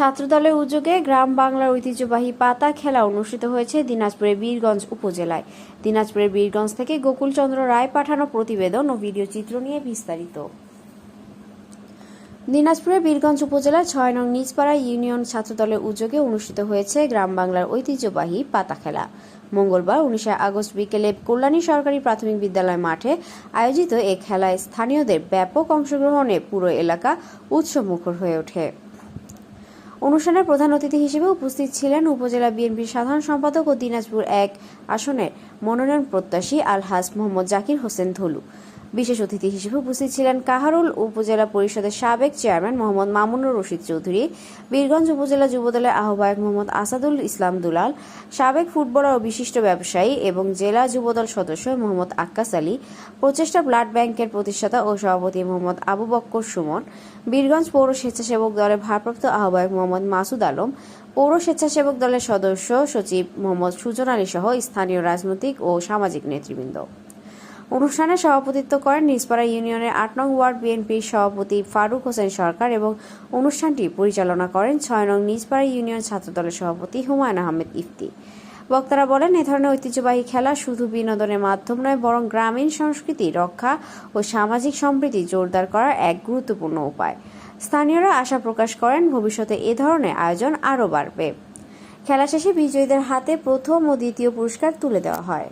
ছাত্রদলের উদ্যোগে গ্রাম বাংলার ঐতিহ্যবাহী পাতা খেলা অনুষ্ঠিত হয়েছে দিনাজপুরের বীরগঞ্জ উপজেলায়। দিনাজপুরের বীরগঞ্জ থেকে গোকুলচন্দ্র রায় পাঠানো প্রতিবেদন ও ভিডিও চিত্র নিয়ে বিস্তারিত। দিনাজপুরের বীরগঞ্জ উপজেলার ছয় নং নিজপাড়া ইউনিয়ন ছাত্রদলের উদ্যোগে অনুষ্ঠিত হয়েছে গ্রাম বাংলার ঐতিহ্যবাহী পাতা খেলা। মঙ্গলবার উনিশে আগস্ট বিকেলে কল্যাণী সরকারি প্রাথমিক বিদ্যালয় মাঠে আয়োজিত এ খেলায় স্থানীয়দের ব্যাপক অংশগ্রহণে পুরো এলাকা উৎসবমুখর হয়ে ওঠে। অনুষ্ঠানের প্রধান অতিথি হিসেবে উপস্থিত ছিলেন উপজেলা বিএনপির সাধারণ সম্পাদক ও দিনাজপুর এক আসনের মনোনয়ন প্রত্যাশী আলহাজ মোহাম্মদ জাকির হোসেন ধলু। বিশেষ অতিথি হিসেবে উপস্থিত ছিলেন কাহারুল উপজেলা পরিষদের সাবেক চেয়ারম্যান মোহাম্মদ মামুনুর রশিদ চৌধুরী, বীরগঞ্জ উপজেলা যুবদলের আহ্বায়ক মোহাম্মদ আসাদুল ইসলাম দুলাল, সাবেক ফুটবলার ও বিশিষ্ট ব্যবসায়ী এবং জেলা যুবদল সদস্য মোহাম্মদ আক্কাস আলী, প্রচেষ্টা ব্লাড ব্যাংকের প্রতিষ্ঠাতা ও সভাপতি মোহাম্মদ আবু বক্কর সুমন, বীরগঞ্জ পৌর স্বেচ্ছাসেবক দলের ভারপ্রাপ্ত আহ্বায়ক মোহাম্মদ মাসুদ আলম, পৌর স্বেচ্ছাসেবক দলের সদস্য সচিব মোহাম্মদ সুজন আলী সহ স্থানীয় রাজনৈতিক ও সামাজিক নেতৃবৃন্দ। অনুষ্ঠানে সভাপতিত্ব করেন নিজপাড়া ইউনিয়নের আট নং ওয়ার্ড বিএনপির সভাপতি ফারুক হোসেন সরকার এবং অনুষ্ঠানটি পরিচালনা করেন ছয় নং নিজপাড়া ইউনিয়ন ছাত্রদলের সভাপতি হুমায়ুন আহমেদ ইফতি। বক্তারা বলেন, এ ধরনের ঐতিহ্যবাহী খেলা শুধু বিনোদনের মাধ্যম নয়, বরং গ্রামীণ সংস্কৃতি, রক্ষা ও সামাজিক সম্প্রীতি জোরদার করার এক গুরুত্বপূর্ণ উপায়। স্থানীয়রা আশা প্রকাশ করেন, ভবিষ্যতে এ ধরনের আয়োজন আরও বাড়বে। খেলা শেষে বিজয়ীদের হাতে প্রথম ও দ্বিতীয় পুরস্কার তুলে দেওয়া হয়।